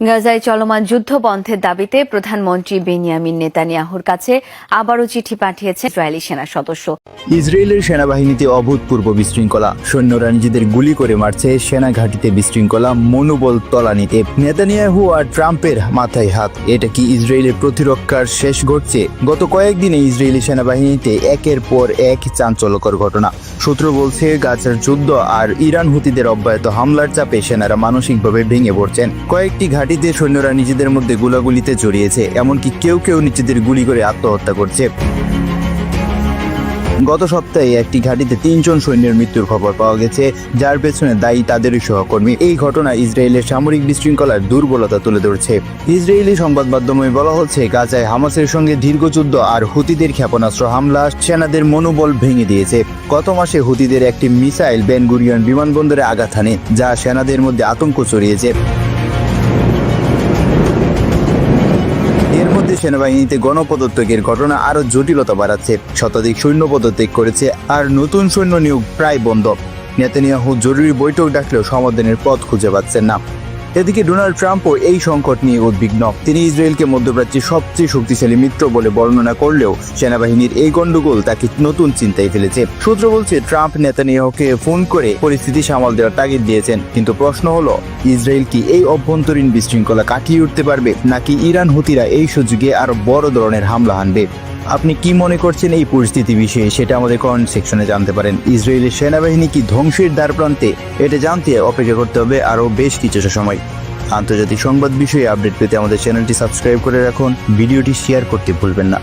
গাজায় চলমান যুদ্ধ বন্ধের দাবিতে প্রধানমন্ত্রী বেনিয়ামিন নেতানিয়াহুর কাছে আবারও চিঠি পাঠিয়েছে ইসরায়েলি সেনা সদস্য। ইসরায়েলের সেনাবাহিনীতে অভূতপূর্ব বিশৃঙ্খলা। সৈন্যরা নিজেদের গুলি করে মারছে সেনা ঘাঁটিতে বিশৃঙ্খলা মনোবল তলানিতে। নেতানিয়াহু আর ট্রাম্পের মাথায় হাত। এটা কি ইসরায়েলের প্রতিরক্ষার শেষ ঘটছে? গত কয়েকদিনে ইসরায়েলি সেনাবাহিনীতে একের পর এক চাঞ্চল্যকর ঘটনা। সূত্র বলছে, গাজার যুদ্ধ আর ইরান হুতিদের অব্যাহত হামলার চাপে সেনারা মানসিকভাবে ভেঙে পড়ছেন। কয়েকটি ঘাঁটিতে সৈন্যরা নিজেদের মধ্যে গুলাগুলিতে জড়িয়েছে, এমনকি কেউ কেউ নিজেদের গুলি করে আত্মহত্যা করছে। গত সপ্তাহে একটি ঘাঁটিতে তিনজন সৈন্যের মৃত্যুর খবর পাওয়া গেছে, যার পেছনে দায়ী তাদেরই সহকর্মী। এই ঘটনা ইসরায়েলের সামরিক বিশৃঙ্খলার দুর্বলতা তুলে ধরছে। ইসরায়েলি সংবাদ মাধ্যমে বলা হচ্ছে, গাজায় হামাসের সঙ্গে দীর্ঘযুদ্ধ আর হুতিদের ক্ষেপণাস্ত্র হামলা সেনাদের মনোবল ভেঙে দিয়েছে। গত মাসে হুতিদের একটি মিসাইল বেনগুরিয়ন বিমানবন্দরে আঘাত হানে, যা সেনাদের মধ্যে আতঙ্ক ছড়িয়েছে। সেনাবাহিনীতে গণপদত্যাগের ঘটনা আরও জটিলতা বাড়াচ্ছে। শতাধিক সৈন্য পদত্যাগ করেছে আর নতুন সৈন্য নিয়োগ প্রায় বন্ধ। নেতানিয়াহু জরুরি বৈঠক ডাকলেও সমাধানের পথ খুঁজে পাচ্ছেন না। এদিকে ডোনাল্ড ট্রাম্পও এই সংকট নিয়ে উদ্বিগ্ন। তিনি ইসরায়েলকে মধ্যপ্রাচ্যের সবচেয়ে শক্তিশালী মিত্র বলে বর্ণনা করলেও সেনাবাহিনীর এই গণ্ডগোল তাকে নতুন চিন্তায় ফেলেছে। সূত্র বলছে, ট্রাম্প নেতানিয়াহুকে ফোন করে পরিস্থিতি সামাল দেওয়ার তাগিদ দিয়েছেন, কিন্তু প্রশ্ন হলো, ইসরায়েল কি এই অভ্যন্তরীণ বিশৃঙ্খলা কাটিয়ে উঠতে পারবে, নাকি ইরান হুতিরা এই সুযোগে আরও বড় ধরনের হামলা হানবে? আপনি কি মনে করছেন এই পরিস্থিতি বিষয়ে? সেটা আমাদের কমেন্ট সেকশনে জানতে পারেন। ইসরায়েলের সেনাবাহিনী কি ধ্বংসের দ্বার প্রান্তে? এটা জানতে অপেক্ষা করতে হবে আরও বেশ কিছুটা সময়। আন্তর্জাতিক সংবাদ বিষয়ে আপডেট পেতে আমাদের চ্যানেলটি সাবস্ক্রাইব করে রাখুন। ভিডিওটি শেয়ার করতে ভুলবেন না।